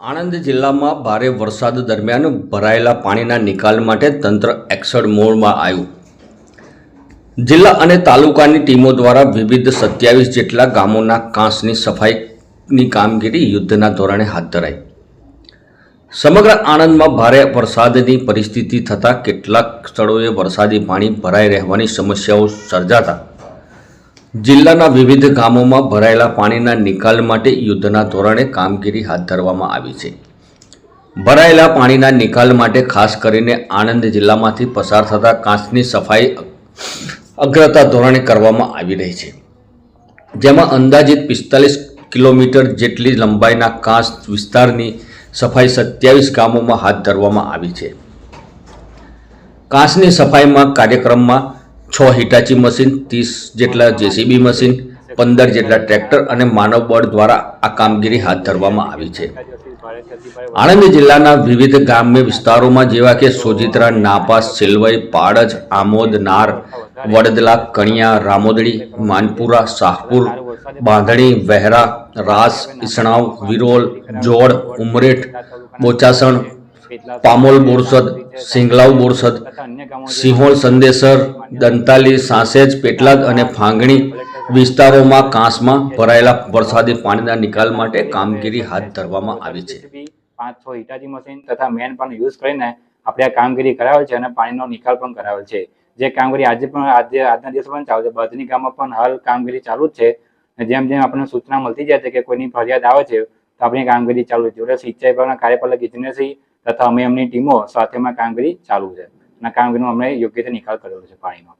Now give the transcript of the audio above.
આણંદ જિલ્લામાં ભારે વરસાદ દરમિયાન ભરાયેલા પાણીના નિકાલ માટે તંત્ર એક્સડ મોડમાં આવ્યું. જિલ્લા અને તાલુકાની ટીમો દ્વારા વિવિધ સત્યાવીસ જેટલા ગામોના કાંસની સફાઈની કામગીરી યુદ્ધના ધોરણે હાથ ધરાઈ. સમગ્ર આણંદમાં ભારે વરસાદની પરિસ્થિતિ થતાં કેટલાક સ્થળોએ વરસાદી પાણી ભરાઈ રહેવાની સમસ્યાઓ સર્જાતા જિલ્લાના વિવિધ ગામોમાં ભરાયેલા પાણીના નિકાલ માટે યુદ્ધના ધોરણે કામગીરી હાથ ધરવામાં આવી છે. ભરાયેલા પાણીના નિકાલ માટે ખાસ કરીને આણંદ જિલ્લામાંથી પસાર થતા કાંસની સફાઈ અગ્રતા ધોરણે કરવામાં આવી રહી છે. જેમાં અંદાજિત પિસ્તાલીસ કિલોમીટર જેટલી લંબાઈના કાંસ વિસ્તારની સફાઈ સત્યાવીસ ગામોમાં હાથ ધરવામાં આવી છે. કાંસની સફાઈમાં કાર્યક્રમમાં છ હિટાચી મશીન, ત્રીસ જેટલા જેસીબી મશીન, પંદર જેટલા ટ્રેક્ટર અને માનવ બળ દ્વારા આ કામગીરી હાથ ધરવામાં આવી છે. આણંદ જિલ્લાના વિવિધ ગ્રામ્ય વિસ્તારોમાં જેવા કે સોજિત્રા નાપાસ સિલવઈ, પાડજ, આમોદ, નાર, વડદલા, કણિયા, રામોદડી, માનપુરા, શાહપુર, બાંધણી, વહેરા, રાસ ઇસણાવ વિરોલ, જોડ, ઉમરેઠ, બોચાસણ, પામોલ બોરસદ, સિંગલાવ બોરસદ સિંહોલ સંદેસર દંતાલી, સાસેજ, પેટલાદ અને ફાંગણી વિસ્તારોમાં કાંસમાં ભરાયેલા વરસાદી પાણીના નિકાલ માટે કામગીરી હાથ ધરવામાં આવી છે. પાંચ છ હિટાચી મશીન તથા મેન પણ યુઝ કરીને આપણે આ કામગીરી કરાવેલ છે અને પાણીનો નિકાલ પણ કરાવેલ છે. જે કામગીરી આજે પણ, આજે, આજના દિવસે પણ ચાલુ છે. બધની ગામમાં પણ હાલ કામગીરી ચાલુ જ છે. જેમ જેમ આપણને સૂચના મળતી જાય છે કે કોઈની ફરિયાદ આવે છે, તો આપણી કામગીરી ચાલુ છે. જોડે સિંચાઈ પરના કાર્યપાલક ઇજનેરસી તથા અમે એમની ટીમો સાથેમાં કામગીરી ચાલુ છે. અને કામગીરીનો અમને યોગ્ય રીતે નિકાલ કરેલો છે પાણીનો.